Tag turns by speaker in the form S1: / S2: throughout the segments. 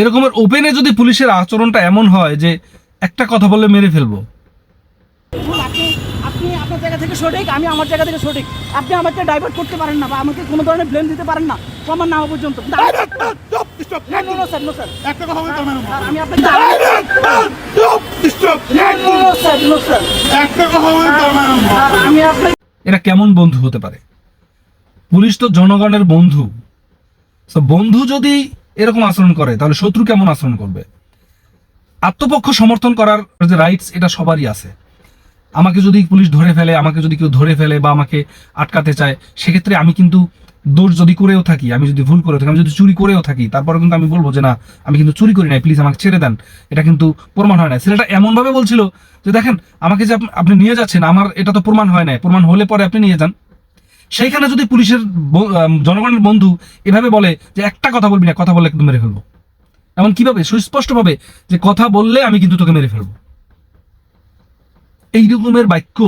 S1: এরকমের ওপেনে যদি পুলিশের আচরণটা এমন হয় যে একটা কথা বললে মেরে ফেলব।
S2: ভুল, আপনি আপনি আপনার জায়গা থেকে সঠিক আমি আমার জায়গা থেকে সঠিক। আপনি আমাকে ডাইভার্ট করতে পারেন না বা আমাকে কোনো ধরনের ব্লেম দিতে পারেন না প্রমাণ না হওয়া পর্যন্ত। আমি আপনাকে
S1: এরা কেমন বন্ধু হতে পারে? পুলিশ তো জনগণের বন্ধু। বন্ধু যদি এরকম আচরণ করে, তাহলে শত্রু কেমন আচরণ করবে? আত্মপক্ষ সমর্থন করার যে রাইটস এটা সবারই আছে। আমাকে যদি পুলিশ ধরে ফেলে, আমাকে যদি কেউ ধরে ফেলে বা আমাকে আটকাতে চায়, সেক্ষেত্রে আমি কিন্তু দোষ যদি করেও থাকি, আমি যদি ভুল করে থাকি, আমি যদি চুরি করেও থাকি, তারপরে কিন্তু আমি বলব যে না, আমি কিন্তু চুরি করি নাই প্লিজ আমাকে ছেড়ে দেন। এটা কিন্তু প্রমাণ হয় না ছেলেটা এমনভাবে বলছিল যে, দেখেন, আমাকে যে আপনি নিয়ে যাচ্ছেন, আমার এটা তো প্রমাণ হয় না প্রমাণ হলে পরে আপনি নিয়ে যান। সেইখানে যদি পুলিশের জনগণের বন্ধু এভাবে বলে যে একটা কথা বলবি না, কথা বললে কিন্তু মেরে ফেলব। এমন কীভাবে? সুস্পষ্টভাবে যে কথা বললে আমি কিন্তু তোকে মেরে ফেলব। এই রকমের বাক্য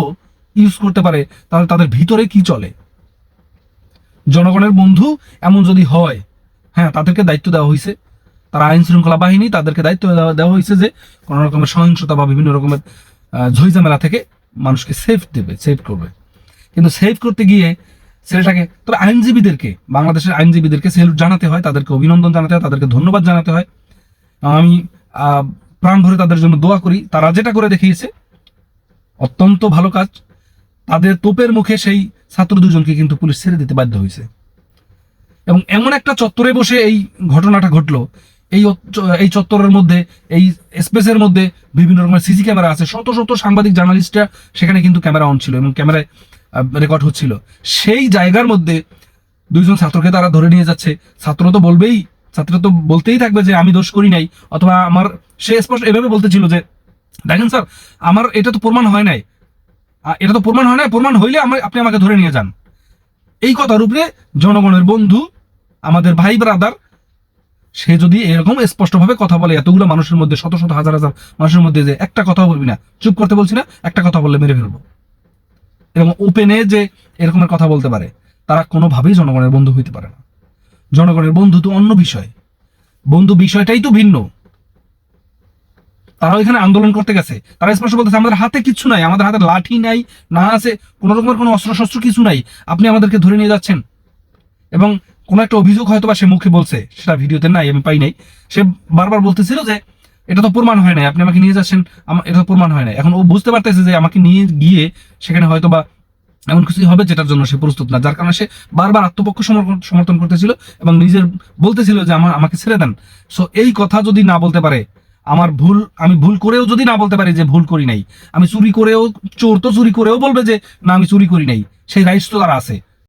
S1: ইউজ করতে পারে, তাহলে তাদের ভিতরে কি চলে? জনগণের বন্ধু এমন যদি হয় হ্যাঁ তাদেরকে দায়িত্ব দেওয়া হয়েছে তারা আইন শৃঙ্খলা বাহিনী, তাদেরকে দায়িত্ব দেওয়া হয়েছে যে কোনো রকমের সহিংসতা বা বিভিন্ন রকমের ঝইঝামেলা থেকে মানুষকে সেফ দেবে সেভ করবে। কিন্তু সেভ করতে গিয়ে ছেলেটাকে, তবে আইনজীবীদেরকে, বাংলাদেশের আইনজীবীদেরকে সেলুট জানাতে হয়, তাদেরকে অভিনন্দন জানাতে হয়, তাদেরকে ধন্যবাদ জানাতে হয়। আমি প্রাণ ভরে তাদের জন্য দোয়া করি। তারা যেটা করে দেখিয়েছে, অত্যন্ত ভালো কাজ। তাদের তোপের মুখে সেই ছাত্র দুজনকে কিন্তু পুলিশ ছেড়ে দিতে বাধ্য হয়েছে। এবং এমন একটা চত্বরে বসে এই ঘটনাটা ঘটলো। এই এই চত্বরের মধ্যে, এই স্পেসের মধ্যে বিভিন্ন রকমের সিসি ক্যামেরা আছে। শত শত সাংবাদিক জার্নালিস্টরা সেখানে কিন্তু ক্যামেরা অন ছিল এবং ক্যামেরায় রেকর্ড হচ্ছিল। সেই জায়গার মধ্যে দুইজন ছাত্রকে তারা ধরে নিয়ে যাচ্ছে। ছাত্র তো বলবেই, ছাত্র তো বলতেই থাকবে যে আমি দোষ করি নাই, অথবা আমার, সে স্পষ্ট এভাবে বলতেছিল যে, দেখেন স্যার আমার এটা তো প্রমাণ হয় নাই। এটা তো প্রমাণ হয় নাই, প্রমাণ হইলে আমার আপনি আমাকে ধরে নিয়ে যান। এই কথার উপরে জনগণের বন্ধু, আমাদের ভাই ব্রাদার সে যদি এরকম স্পষ্টভাবে কথা বলে, এতগুলো মানুষের মধ্যে, শত শত হাজার হাজার মানুষের মধ্যে যে একটা কথা বলবি না, চুপ করতে বলছি না, একটা কথা বললে মেরে ফেলব। এবং ওপেনে যে এরকমের কথা বলতে পারে, তারা কোনোভাবেই জনগণের বন্ধু হইতে পারে না। জনগণের বন্ধু তো অন্য বিষয়। বন্ধু বিষয়টাই তো ভিন্ন। তারা এখানে আন্দোলন করতে গেছে। তারা স্পষ্ট বলতেছে, আমাদের হাতে কিছু নাই, আমাদের হাতে লাঠি নাই, না আছে, কোনো রকমের কোনো অস্ত্র শস্ত্র কিছু নাই। আপনি আমাদেরকে ধরে নিয়ে যাচ্ছেন। এবং কোনো একটা অভিযোগ হয়তো বা সে মুখে বলছে, সেটা ভিডিওতে নাই, আমি পাই নাই। সে বারবার বলতেছিল যে এটা তো প্রমাণ হয় নাই। আপনি আমাকে নিয়ে যাচ্ছেন এটা তো প্রমাণ হয় নাই। এখন ও বুঝতে পারতেছে যে আমাকে নিয়ে গিয়ে সেখানে হয়তো বা এমন কিছু হবে যেটার জন্য সে প্রস্তুত না। যার কারণে সে বারবার আত্মপক্ষ সমর্থন- সমর্থন করতেছিল এবং নিজের বলতেছিল যে আমার আমাকে ছেড়ে দেন। সো এই কথা যদি না বলতে পারে, আমার ভুল আমি ভুল করেও যদি না বলতে পারি যে ভুল করি নাই, আমি চুরি করেও চোর তো চুরি করেও বলবে যে, না, আমি চুরি করি নাই। সেই রাইটস তো তার আছে।